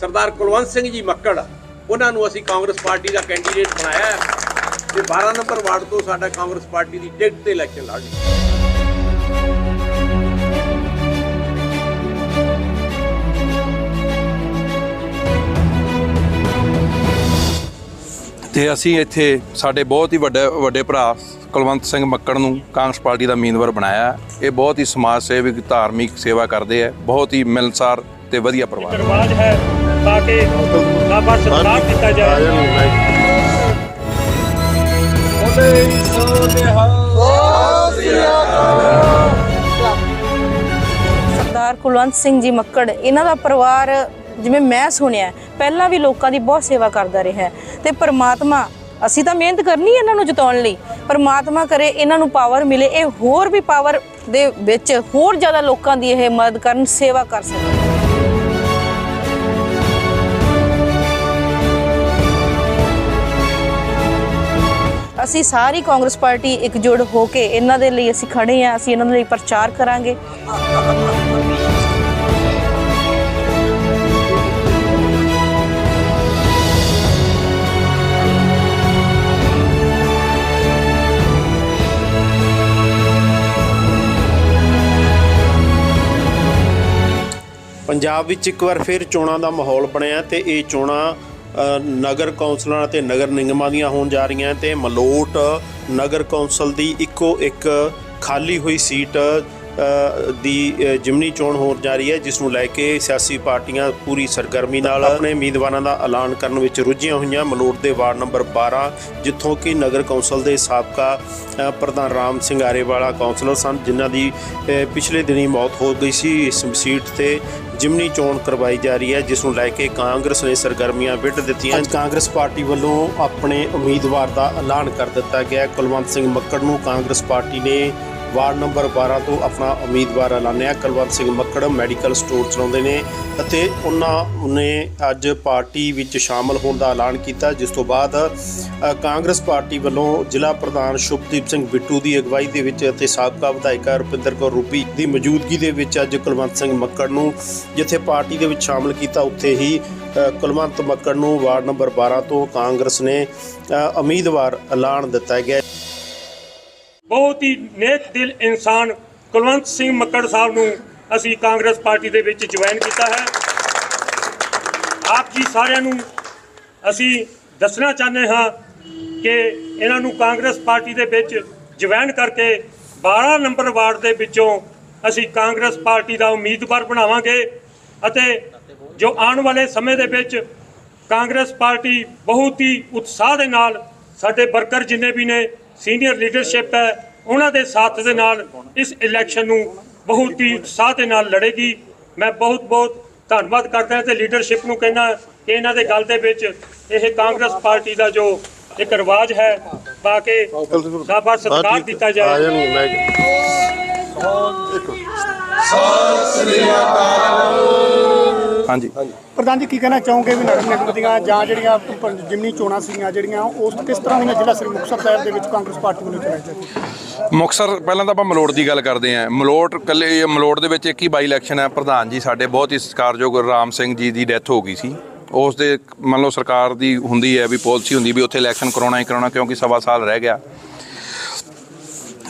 ਸਰਦਾਰ ਕੁਲਵੰਤ ਸਿੰਘ ਜੀ ਮੱਕੜ, ਉਹਨਾਂ ਨੂੰ ਅਸੀਂ ਕਾਂਗਰਸ ਪਾਰਟੀ ਦਾ ਕੈਂਡੀਡੇਟ ਬਣਾਇਆ ਹੈ ਤੇ 12 ਨੰਬਰ ਵਾਰਡ ਤੋਂ ਸਾਡਾ ਕਾਂਗਰਸ ਪਾਰਟੀ ਦੀ ਟਿਕਟ ਤੇ ਇਲੈਕਸ਼ਨ ਲੜਨੀ ਤੇ ਅਸੀਂ ਇੱਥੇ ਸਾਡੇ ਬਹੁਤ ਹੀ ਵੱਡੇ ਵੱਡੇ ਭਰਾ ਕੁਲਵੰਤ ਸਿੰਘ ਮੱਕੜ ਨੂੰ ਕਾਂਗਰਸ ਪਾਰਟੀ ਦਾ ਉਮੀਦਵਾਰ ਬਣਾਇਆ। ਹੈ। ਇਹ ਬਹੁਤ ਹੀ ਸਮਾਜ ਸੇਵਕ ਧਾਰਮਿਕ ਸੇਵਾ ਕਰਦੇ ਆ। ਬਹੁਤ ਹੀ ਮਿਲਨਸਾਰ ਤੇ ਵਧੀਆ ਪਰਿਵਾਰ ਹੈ ਤਾਂ ਕਿ ਬਾਬਾ ਸਤਿਕਾਰ ਕੀਤਾ ਜਾਏ। ਸਰਦਾਰ ਕੁਲਵੰਤ ਸਿੰਘ ਜੀ ਮੱਕੜ ਇਹਨਾਂ ਦਾ ਪਰਿਵਾਰ ਜਿਵੇਂ ਮੈਂ ਸੁਣਿਆ ਪਹਿਲਾਂ ਵੀ ਲੋਕਾਂ ਦੀ ਬਹੁਤ ਸੇਵਾ ਕਰਦਾ ਰਿਹਾ ਹੈ। ਤੇ ਪ੍ਰਮਾਤਮਾ, ਅਸੀਂ ਤਾਂ ਮਿਹਨਤ ਕਰਨੀ ਇਹਨਾਂ ਨੂੰ ਜਿਤਾਉਣ ਲਈ, ਪਰਮਾਤਮਾ ਕਰੇ ਇਹਨਾਂ ਨੂੰ ਪਾਵਰ ਮਿਲੇ, ਇਹ ਹੋਰ ਵੀ ਪਾਵਰ ਦੇ ਵਿੱਚ ਹੋਰ ਜ਼ਿਆਦਾ ਲੋਕਾਂ ਦੀ ਇਹ ਮਦਦ ਕਰਨ, ਸੇਵਾ ਕਰ ਸਕਣ। ਅਸੀਂ ਸਾਰੀ ਕਾਂਗਰਸ ਪਾਰਟੀ ਇਕਜੁੱਟ ਹੋ ਕੇ ਇਹਨਾਂ ਦੇ ਲਈ ਅਸੀਂ ਖੜੇ ਹਾਂ, ਅਸੀਂ ਇਹਨਾਂ ਦੇ ਲਈ ਪ੍ਰਚਾਰ ਕਰਾਂਗੇ। ਪੰਜਾਬ ਵਿੱਚ ਇੱਕ ਵਾਰ ਫਿਰ ਚੋਣਾਂ ਦਾ ਮਾਹੌਲ ਬਣਿਆ ਤੇ ਇਹ ਚੋਣਾਂ ਨਗਰ ਕੌਂਸਲਾਂ ਅਤੇ ਨਗਰ ਨਿਗਮਾਂ ਦੀਆਂ ਹੋਣ ਜਾ ਰਹੀਆਂ ਤੇ ਮਲੋਟ ਨਗਰ ਕੌਂਸਲ ਦੀ ਇੱਕੋ ਇੱਕ ਖਾਲੀ ਹੋਈ ਸੀਟ ਦੀ ਜਿਮਨੀ ਚੋਣ ਹੋਣ ਜਾ ਰਹੀ ਹੈ ਜਿਸ ਨੂੰ ਲੈ ਕੇ ਸਿਆਸੀ ਪਾਰਟੀਆਂ ਪੂਰੀ ਸਰਗਰਮੀ ਨਾਲ ਆਪਣੇ ਉਮੀਦਵਾਰਾਂ ਦਾ ਐਲਾਨ ਕਰਨ ਵਿੱਚ ਰੁੱਝੀਆਂ ਹੋਈਆਂ। ਮਲੋਟ ਦੇ ਵਾਰਡ ਨੰਬਰ 12 ਜਿੱਥੋਂ ਕਿ ਨਗਰ ਕੌਂਸਲ ਦੇ ਸਾਬਕਾ ਪ੍ਰਧਾਨ ਰਾਮ ਸਿੰਘ ਆਰੇਵਾਲਾ ਕੌਂਸਲਰ ਸਨ ਜਿਨ੍ਹਾਂ ਦੀ ਪਿਛਲੇ ਦਿਨੀ ਮੌਤ ਹੋ ਗਈ ਸੀ। ਇਸ ਸੀਟ ਤੇ ਜਿਮਨੀ ਚੋਣ ਕਰਵਾਈ ਜਾ ਰਹੀ ਹੈ ਜਿਸ ਨੂੰ ਲੈ ਕੇ ਕਾਂਗਰਸ ਨੇ ਸਰਗਰਮੀਆਂ ਵਿੱਢ ਦਿੱਤੀਆਂ। ਅੱਜ ਕਾਂਗਰਸ ਪਾਰਟੀ ਵੱਲੋਂ ਆਪਣੇ ਉਮੀਦਵਾਰ ਦਾ ਐਲਾਨ ਕਰ ਦਿੱਤਾ ਗਿਆ। ਕੁਲਵੰਤ ਸਿੰਘ ਮੱਕੜ ਨੂੰ ਕਾਂਗਰਸ ਪਾਰਟੀ ਨੇ ਵਾਰਡ ਨੰਬਰ 12 ਤੋਂ ਆਪਣਾ ਉਮੀਦਵਾਰ ਐਲਾਨਿਆ। ਕੁਲਵੰਤ ਸਿੰਘ ਮੱਕੜ ਮੈਡੀਕਲ ਸਟੋਰ ਚਲਾਉਂਦੇ ਨੇ ਅਤੇ ਉਹਨਾਂ ਨੇ ਅੱਜ ਪਾਰਟੀ ਵਿੱਚ ਸ਼ਾਮਲ ਹੋਣ ਦਾ ਐਲਾਨ ਕੀਤਾ, ਜਿਸ ਤੋਂ ਬਾਅਦ ਕਾਂਗਰਸ ਪਾਰਟੀ ਵੱਲੋਂ ਜ਼ਿਲ੍ਹਾ ਪ੍ਰਧਾਨ ਸ਼ੁਭਦੀਪ ਸਿੰਘ ਬਿੱਟੂ ਦੀ ਅਗਵਾਈ ਦੇ ਵਿੱਚ ਅਤੇ ਸਾਬਕਾ ਵਿਧਾਇਕਾ ਰੁਪਿੰਦਰ ਕੌਰ ਰੂਪੀ ਦੀ ਮੌਜੂਦਗੀ ਦੇ ਵਿੱਚ ਅੱਜ ਕੁਲਵੰਤ ਸਿੰਘ ਮੱਕੜ ਨੂੰ ਜਿੱਥੇ ਪਾਰਟੀ ਦੇ ਵਿੱਚ ਸ਼ਾਮਲ ਕੀਤਾ, ਉੱਥੇ ਹੀ ਕੁਲਵੰਤ ਮੱਕੜ ਨੂੰ ਵਾਰਡ ਨੰਬਰ 12 ਤੋਂ ਕਾਂਗਰਸ ਨੇ ਉਮੀਦਵਾਰ ਐਲਾਨ ਦਿੱਤਾ ਗਿਆ। ਬਹੁਤ ਹੀ ਨੇਕ ਦਿਲ ਇਨਸਾਨ ਕੁਲਵੰਤ ਸਿੰਘ ਮੱਕੜ ਸਾਹਿਬ ਨੂੰ ਅਸੀਂ ਕਾਂਗਰਸ ਪਾਰਟੀ ਦੇ ਵਿੱਚ ਜੁਆਇਨ ਕੀਤਾ ਹੈ। ਆਪ ਜੀ ਸਾਰਿਆਂ ਨੂੰ ਅਸੀਂ ਦੱਸਣਾ ਚਾਹੁੰਦੇ ਹਾਂ ਕਿ ਇਹਨਾਂ ਨੂੰ ਕਾਂਗਰਸ ਪਾਰਟੀ ਦੇ ਵਿੱਚ ਜੁਆਇਨ ਕਰਕੇ 12 ਨੰਬਰ ਵਾਰਡ ਦੇ ਵਿੱਚੋਂ ਅਸੀਂ ਕਾਂਗਰਸ ਪਾਰਟੀ ਦਾ ਉਮੀਦਵਾਰ ਬਣਾਵਾਂਗੇ ਅਤੇ ਜੋ ਆਉਣ ਵਾਲੇ ਸਮੇਂ ਦੇ ਵਿੱਚ ਕਾਂਗਰਸ ਪਾਰਟੀ ਬਹੁਤ ਹੀ ਉਤਸ਼ਾਹ ਦੇ ਨਾਲ ਸਾਡੇ ਵਰਕਰ ਜਿੰਨੇ ਵੀ ਨੇ ਸੀਨੀਅਰ ਲੀਡਰਸ਼ਿਪ ਹੈ ਉਹਨਾਂ ਦੇ ਸਾਥ ਦੇ ਨਾਲ ਇਸ ਇਲੈਕਸ਼ਨ ਨੂੰ ਬਹੁਤ ਹੀ ਉਤਸ਼ਾਹ ਦੇ ਨਾਲ ਲੜੇਗੀ। ਮੈਂ ਬਹੁਤ ਬਹੁਤ ਧੰਨਵਾਦ ਕਰਦਾ ਹਾਂ ਤੇ ਲੀਡਰਸ਼ਿਪ ਨੂੰ ਕਹਿੰਦਾ ਕਿ ਇਹਨਾਂ ਦੇ ਗੱਲ ਦੇ ਵਿੱਚ ਇਹ ਕਾਂਗਰਸ ਪਾਰਟੀ ਦਾ ਜੋ ਇੱਕ ਰਿਵਾਜ ਹੈ ਤਾਂ ਕਿ ਬਾਬਾ ਸਤਿਕਾਰ ਦਿੱਤਾ ਜਾਏ। ਹਾਂਜੀ। ਪ੍ਰਧਾਨ ਜੀ ਕੀ ਕਹਿਣਾ ਚਾਹੋਗੇ ਵੀ ਨਗਰ ਨਿਗਮ ਦੀਆਂ ਜਾਂ ਜਿਹੜੀਆਂ ਪ- ਜਿਮਨੀ ਚੋਣਾਂ ਸੀਗੀਆਂ ਜਿਹੜੀਆਂ ਉਸ ਕਿਸ ਤਰ੍ਹਾਂ ਦੀਆਂ ਜ਼ਿਲ੍ਹਾ ਸ੍ਰੀ ਮੁਕਤਸਰ ਸਾਹਿਬ ਦੇ ਵਿੱਚ ਕਾਂਗਰਸ ਪਾਰਟੀ ਵੱਲੋਂ ਚਲਾਈ ਜਾਂਦੀਆਂ ਮੁਕਤਸਰ ਪਹਿਲਾਂ ਤਾਂ ਆਪਾਂ ਮਲੋਟ ਦੀ ਗੱਲ ਕਰਦੇ ਆਂ ਮਲੋਟ ਕੱਲੇ ਮਲੋਟ ਦੇ ਵਿੱਚ ਇੱਕ ਹੀ ਬਾਈ ਇਲੈਕਸ਼ਨ ਹੈ। ਪ੍ਰਧਾਨ ਜੀ ਸਾਡੇ ਬਹੁਤ ਹੀ ਸਤਿਕਾਰਯੋਗ ਰਾਮ ਸਿੰਘ ਜੀ ਦੀ ਡੈਥ ਹੋ ਗਈ ਸੀ। ਉਸ ਦੇ ਮੰਨ ਲਓ ਸਰਕਾਰ ਦੀ ਹੁੰਦੀ ਹੈ ਵੀ ਪਾਲਿਸੀ ਹੁੰਦੀ ਵੀ ਉੱਥੇ ਇਲੈਕਸ਼ਨ ਕਰਾਉਣਾ ਹੀ ਕਰਾਉਣਾ ਕਿਉਂਕਿ ਸਵਾ ਸਾਲ ਰਹਿ ਗਿਆ।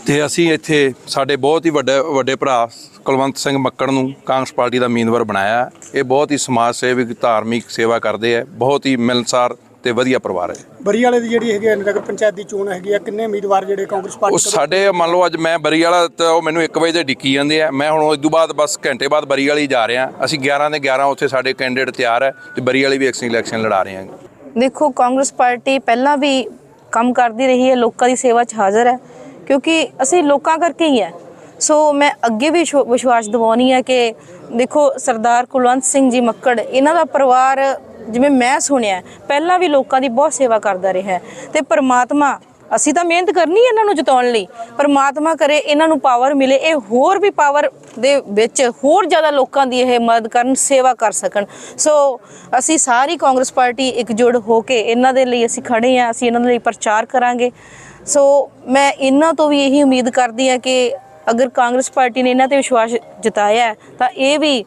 ਤੇ ਅਸੀਂ ਇੱਥੇ ਸਾਡੇ ਬਹੁਤ ਹੀ ਵੱਡੇ ਵੱਡੇ ਭਰਾ ਕੁਲਵੰਤ ਸਿੰਘ ਮੱਕੜ ਨੂੰ ਕਾਂਗਰਸ ਪਾਰਟੀ ਦਾ ਉਮੀਦਵਾਰ ਬਣਾਇਆ। ਹੈ। ਇਹ ਬਹੁਤ ਹੀ ਸਮਾਜ ਸੇਵਕ ਧਾਰਮਿਕ ਸੇਵਾ ਕਰਦੇ ਆ। ਬਹੁਤ ਹੀ ਮਿਲਨਸਾਰ ਤੇ ਵਧੀਆ ਪਰਿਵਾਰ ਹੈ। ਬਰੀ ਵਾਲੇ ਦੀ ਜਿਹੜੀ ਹੈਗੀ ਹੈ ਨਗਰ ਪੰਚਾਇਤ ਦੀ ਚੋਣ ਹੈਗੀ ਆ ਕਿੰਨੇ ਉਮੀਦਵਾਰ ਜਿਹੜੇ ਕਾਂਗਰਸ ਪਾਰਟੀ ਉਹ ਸਾਡੇ ਮੰਨ ਲਓ ਅੱਜ ਮੈਂ ਬਰੀ ਵਾਲਾ ਤੇ ਉਹ ਮੈਨੂੰ 1 ਵਜੇ ਤੇ ਡਿੱਕੀ ਜਾਂਦੇ ਆ। ਮੈਂ ਹੁਣ ਉਸ ਤੋਂ ਬਾਅਦ ਬਸ ਘੰਟੇ ਬਾਅਦ ਬਰੀ ਵਾਲੀ ਜਾ ਰਿਹਾ। ਅਸੀਂ 11 ਦੇ 11 ਉੱਥੇ ਸਾਡੇ ਕੈਂਡੀਡੇਟ ਤਿਆਰ ਹੈ ਤੇ ਬਰੀ ਵਾਲੀ ਵੀ ਐਕਸ਼ਨ ਇਲੈਕਸ਼ਨ ਲੜਾ ਰਹੇ ਹਾਂ। ਦੇਖੋ ਕਾਂਗਰਸ ਪਾਰਟੀ ਪਹਿਲਾਂ ਵੀ ਕੰਮ ਕਰਦੀ ਰਹੀ ਹੈ। ਲੋਕਾਂ ਦੀ ਸੇਵਾ 'ਚ ਹਾਜ਼ਰ ਹੈ। ਕਿਉਂਕਿ ਅਸੀਂ ਲੋਕਾਂ ਕਰਕੇ ਹੀ ਹੈ। ਸੋ ਮੈਂ ਅੱਗੇ ਵੀ ਵਿਸ਼ਵ- ਵਿਸ਼ਵਾਸ ਦਿਵਾਉਣੀ ਹੈ ਕਿ ਦੇਖੋ, ਸਰਦਾਰ ਕੁਲਵੰਤ ਸਿੰਘ ਜੀ ਮੱਕੜ, ਇਹਨਾਂ ਦਾ ਪਰਿਵਾਰ ਜਿਵੇਂ ਮੈਂ ਸੁਣਿਆ, ਪਹਿਲਾਂ ਵੀ ਲੋਕਾਂ ਦੀ ਬਹੁਤ ਸੇਵਾ ਕਰਦਾ ਰਿਹਾ। ਹੈ ਤੇ ਪ੍ਰਮਾਤਮਾ, ਅਸੀਂ ਤਾਂ ਮਿਹਨਤ ਕਰਨੀ ਹੈ ਇਹਨਾਂ ਨੂੰ ਜਿਤਾਉਣ ਲਈ, ਪਰਮਾਤਮਾ ਕਰੇ ਇਹਨਾਂ ਨੂੰ ਪਾਵਰ ਮਿਲੇ, ਇਹ ਹੋਰ ਵੀ ਪਾਵਰ ਦੇ ਵਿੱਚ ਹੋਰ ਜ਼ਿਆਦਾ ਲੋਕਾਂ ਦੀ ਇਹ ਮਦਦ ਕਰਨ, ਸੇਵਾ ਕਰ ਸਕਣ। ਸੋ ਅਸੀਂ ਸਾਰੀ ਕਾਂਗਰਸ ਪਾਰਟੀ ਇਕਜੁੱਟ ਹੋ ਕੇ ਇਹਨਾਂ ਦੇ ਲਈ ਅਸੀਂ ਖੜੇ ਹਾਂ ਅਸੀਂ ਇਹਨਾਂ ਦੇ ਲਈ ਪ੍ਰਚਾਰ ਕਰਾਂਗੇ। ਸੋ ਮੈਂ ਇਹਨਾਂ ਤੋਂ ਵੀ ਇਹੀ ਉਮੀਦ ਕਰਦੀ ਹਾਂ ਕਿ ਅਗਰ ਕਾਂਗਰਸ ਪਾਰਟੀ ਨੇ ਇਹਨਾਂ ਤੇ ਵਿਸ਼ਵਾਸ ਜਤਾਇਆ ਤਾਂ ਇਹ ਵੀ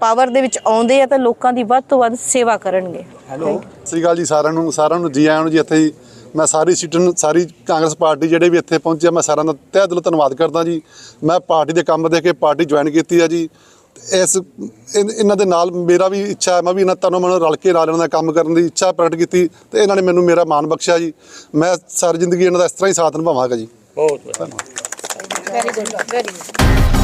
ਪਾਵਰ ਦੇ ਵਿੱਚ ਆਉਂਦੇ ਆ ਤਾਂ ਲੋਕਾਂ ਦੀ ਵੱਧ ਤੋਂ ਵੱਧ ਸੇਵਾ ਕਰਨਗੇ। ਹੈਲੋ ਸਤਿ ਸ਼੍ਰੀ ਅਕਾਲ ਜੀ ਸਾਰਿਆਂ ਨੂੰ ਸਾਰਿਆਂ ਨੂੰ ਜੀ ਆਇਆਂ ਨੂੰ ਜੀ ਇੱਥੇ ਹੀ ਮੈਂ ਸਾਰੀ ਸੀਟਨ ਸਾਰੀ ਕਾਂਗਰਸ ਪਾਰਟੀ ਜਿਹੜੇ ਵੀ ਇੱਥੇ ਪਹੁੰਚੇ ਆ, ਮੈਂ ਸਾਰਿਆਂ ਦਾ ਤਹਿ ਦਿਲੋਂ ਧੰਨਵਾਦ ਕਰਦਾ ਜੀ। ਮੈਂ ਪਾਰਟੀ ਦੇ ਕੰਮ ਦੇਖ ਕੇ ਪਾਰਟੀ ਜੁਆਇਨ ਕੀਤੀ ਆ ਜੀ। ਇਸ ਇਹਨਾਂ ਦੇ ਨਾਲ ਮੇਰਾ ਵੀ ਇੱਛਾ ਹੈ ਮੈਂ ਵੀ ਇਹਨਾਂ ਤਨੋਂ ਮਨੋਂ ਰਲ ਕੇ ਨਾਲ ਇਹਨਾਂ ਦਾ ਕੰਮ ਕਰਨ ਦੀ ਇੱਛਾ ਪ੍ਰਗਟ ਕੀਤੀ ਤੇ ਇਹਨਾਂ ਨੇ ਮੈਨੂੰ ਮੇਰਾ ਮਾਣ ਬਖਸ਼ਿਆ ਜੀ। ਮੈਂ ਸਾਰੀ ਜ਼ਿੰਦਗੀ ਇਹਨਾਂ ਦਾ ਇਸ ਤਰ੍ਹਾਂ ਹੀ ਸਾਥ ਨਿਭਾਵਾਂਗਾ ਜੀ। ਬਹੁਤ ਵਧੀਆ ਵੈਰੀ ਗੁੱਡ ਵੈਰੀ ਗੁੱਡ